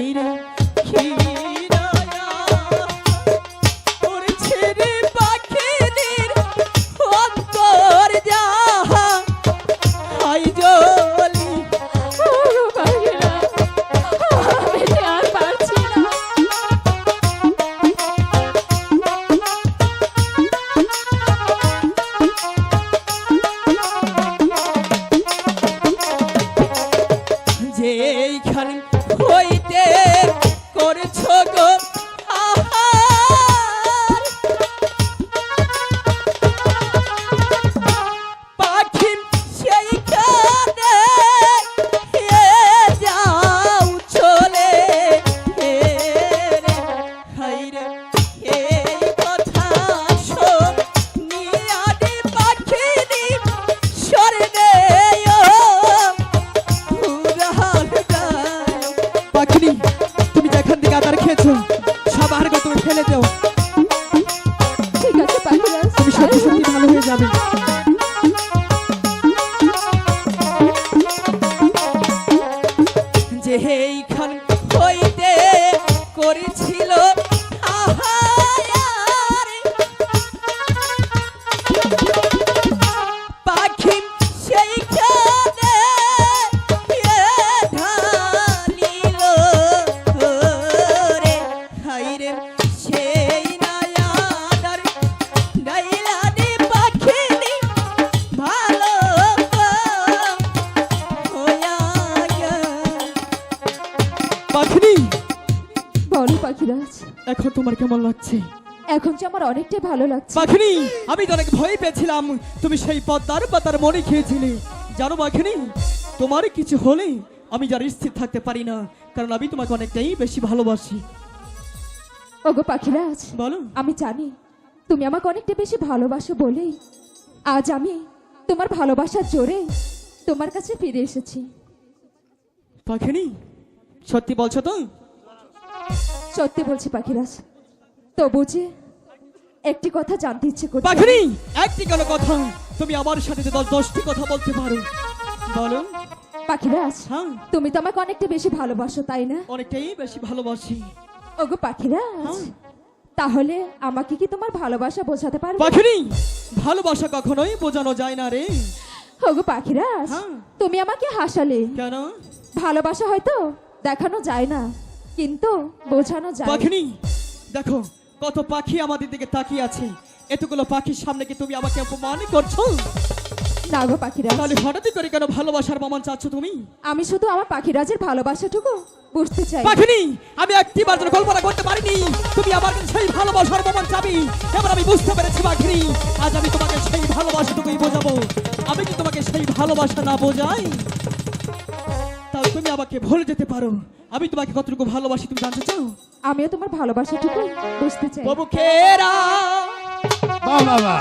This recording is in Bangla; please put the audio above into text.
হাইরে খিরায়া যাবে। যে এইখান হইতে করেছিল পাখিনি বলো পাখিরাজ। এখন তোমার কেমন লাগছে? এখন যে আমার অনেকটাই ভালো লাগছে। পাখিনি আমি তো অনেক ভয় পেয়েছিলাম তুমি সেই পদ্মার পাতার মনে খেয়েছিলে। জানো পাখিনি তোমার কিছু হলে আমি যার স্থির থাকতে পারি না কারণ আমি তোমাকে অনেকটাই বেশি ভালোবাসি। ওগো পাখিরাজ বলো। আমি জানি তুমি আমাকে অনেকটা বেশি ভালোবাসো বলেই আজ আমি তোমার ভালোবাসার জোরে তোমার কাছে ফিরে এসেছি। পাখিনি সত্যি বলছো তো? সত্যি বলছি পাখিরাজ। তবু যে একটি কথা জানতে ইচ্ছে করছে। পাখিনি একটি কোনো কথা? তুমি আমার সাথে তো দশ দশটি কথা বলতে পারো। বলো। পাখিরাজ হ্যাঁ। তুমি তো আমাকে অনেকটা বেশি ভালোবাসো তাই না? অনেকটাই বেশি ভালোবাসি। ওগো পাখিরাজ হ্যাঁ। তাহলে আমাকে কি তোমার ভালোবাসা বোঝাতে পারবে? পাখিনি ভালোবাসা কখনোই বোঝানো যায় না রে। ওগো পাখিরাজ হ্যাঁ। তুমি আমাকে হাসালে। কেন? ভালোবাসা হয়তো দেখানো যায় না কিন্তু বোঝানো যায়। পাখিনি দেখো কত পাখি আমাদের দিকে তাকিয়ে আছে। এতগুলো পাখির সামনে কি তুমি আমাকে অপমান করছ? না গো পাখিরাজ। তাহলে হঠাৎ করে কেন ভালোবাসার প্রমাণ চাচ্ছ তুমি? আমি শুধু আমার পাখিরাজের ভালোবাসাটুকু বুঝতে চাই। পাখিনি আমি একটি বার যেন কল্পনা করতে পারিনি তুমি আমার কাছে সেই ভালোবাসার প্রমাণ চাবি। এবার আমি বুঝতে পেরেছি পাখিনি আজ আমি তোমাকে সেই ভালোবাসাটুকুই বোঝাবো। আমি কি তোমাকে সেই ভালোবাসা না বোঝাই? আমাকে ভুলে যেতে পারো। আমি তোমাকে কতটুকু ভালোবাসি তুমি জানতে চাও? আমিও তোমার ভালোবাসাটুকু বুঝতে চাই। বাবু কেরা বাবা